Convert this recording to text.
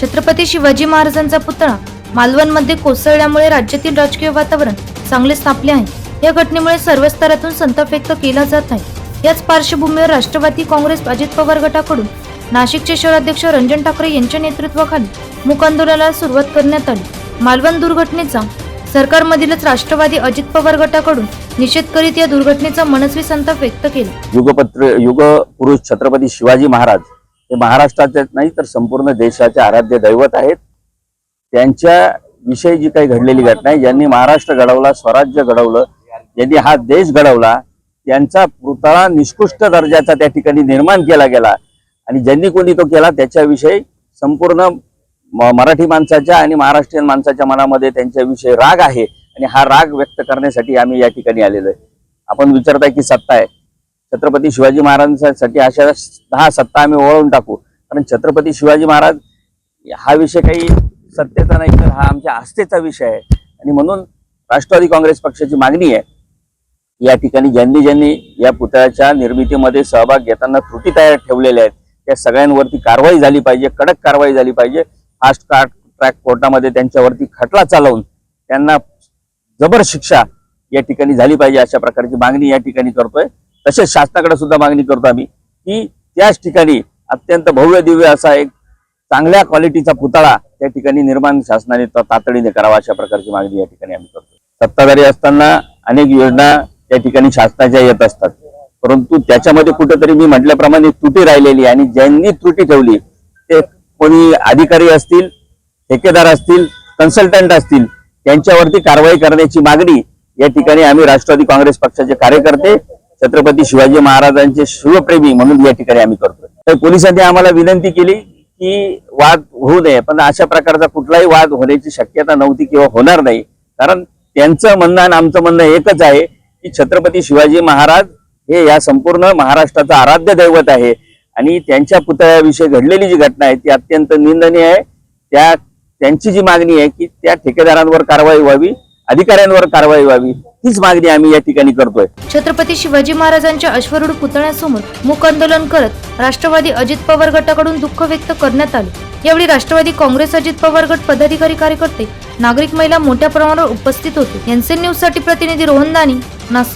छत्रपती शिवाजी महाराजांचा पुतळा मालवणमध्ये कोसळल्यामुळे राज्यातील राजकीय वातावरण चांगले स्थापले आहे. या घटनेमुळे सर्व स्तरातून संताप व्यक्त केला जात आहे. याच पार्श्वभूमीवर राष्ट्रवादी काँग्रेस अजित पवार गटाकडून नाशिकचे शहराध्यक्ष रंजन ठाकरे यांच्या नेतृत्वाखाली मूक आंदोलनाला सुरुवात करण्यात आली. मालवण दुर्घटनेचा सरकारमधीलच राष्ट्रवादी अजित पवार गटाकडून निषेध करीत या दुर्घटनेचा मनस्वी संताप व्यक्त केला. युगपत्र युग पुरुष छत्रपती शिवाजी महाराज हे महाराष्ट्राचेच नाही तर संपूर्ण देशाचे आराध्य दैवत आहेत. त्यांच्या विषयी जी काही घडलेली घटना आहे ज्यांनी महाराष्ट्र घडवला स्वराज्य घडवलं ज्यांनी हा देश घडवला त्यांचा पुतळा निष्कृष्ट दर्जाचा त्या ठिकाणी निर्माण केला गेला. आणि ज्यांनी कोणी तो केला त्याच्याविषयी संपूर्ण मराठी माणसाच्या आणि महाराष्ट्रीयन माणसाच्या मनामध्ये त्यांच्याविषयी राग आहे. आणि हा राग व्यक्त करण्यासाठी आम्ही या ठिकाणी आलेलो आहे. आपण विचारताय की सत्ता आहे. छत्रपती शिवाजी महाराजांसाठी अशा दहा सत्ता आम्ही ओळवून टाकू. कारण छत्रपती शिवाजी महाराज हा विषय काही सत्तेचा नाही तर हा आमच्या आस्थेचा विषय आहे. आणि म्हणून राष्ट्रवादी काँग्रेस पक्षाची मागणी आहे या ठिकाणी ज्यांनी ज्यांनी या पुतळ्याच्या निर्मितीमध्ये सहभाग घेताना त्रुटी तयार ठेवलेल्या आहेत त्या सगळ्यांवरती कारवाई झाली पाहिजे कडक कारवाई झाली पाहिजे. फास्ट ट्रॅक कोर्टामध्ये त्यांच्यावरती खटला चालवून त्यांना जबर शिक्षा या ठिकाणी झाली पाहिजे अशा प्रकारची मागणी या ठिकाणी करतोय. तसेच शासनाकडे सुद्धा मागणी करतो आम्ही की त्याच ठिकाणी अत्यंत भव्य दिव्य असा एक चांगल्या क्वालिटीचा पुतळा त्या ठिकाणी निर्माण शासनाने तातडीने करावा अशा प्रकारची मागणी या ठिकाणी आम्ही करतो. सत्ताधारी असताना अनेक योजना त्या ठिकाणी शासनाच्या येत असतात. परंतु त्याच्यामध्ये कुठेतरी मी म्हटल्याप्रमाणे त्रुटी राहिलेली आणि ज्यांनी त्रुटी ठेवली ते कोणी अधिकारी असतील ठेकेदार असतील कन्सल्टंट असतील त्यांच्यावरती कारवाई करण्याची मागणी या ठिकाणी आम्ही राष्ट्रवादी काँग्रेस पक्षाचे कार्यकर्ते छत्रपती शिवाजी महाराजांचे शिवप्रेमी म्हणून या ठिकाणी आम्ही करतोय. तर पोलिसांनी आम्हाला विनंती केली की वाद होऊ नये पण अशा प्रकारचा कुठलाही वाद होण्याची शक्यता नव्हती किंवा होणार नाही. कारण त्यांचं म्हणणं आणि आमचं म्हणणं एकच आहे की छत्रपती शिवाजी महाराज हे या संपूर्ण महाराष्ट्राचं आराध्य दैवत आहे. आणि त्यांच्या पुतळ्याविषयी घडलेली जी घटना आहे ती अत्यंत निंदनीय आहे. त्या त्यांची जी मागणी आहे की त्या ठेकेदारांवर कारवाई व्हावी. अधिकाऱ्यांवर कारवाई व्हावी तीच मागणी आम्ही या ठिकाणी करतोय. छत्रपती शिवाजी महाराजांच्या अश्वरूढ पुतळ्यासमोर मूक आंदोलन करत राष्ट्रवादी अजित पवार गटाकडून दुःख व्यक्त करण्यात आले. यावेळी राष्ट्रवादी काँग्रेस अजित पवार गट पदाधिकारी कार्यकर्ते नागरिक महिला मोठ्या प्रमाणावर उपस्थित होते. एनसीएन न्यूजसाठी प्रतिनिधी रोहन दानी नास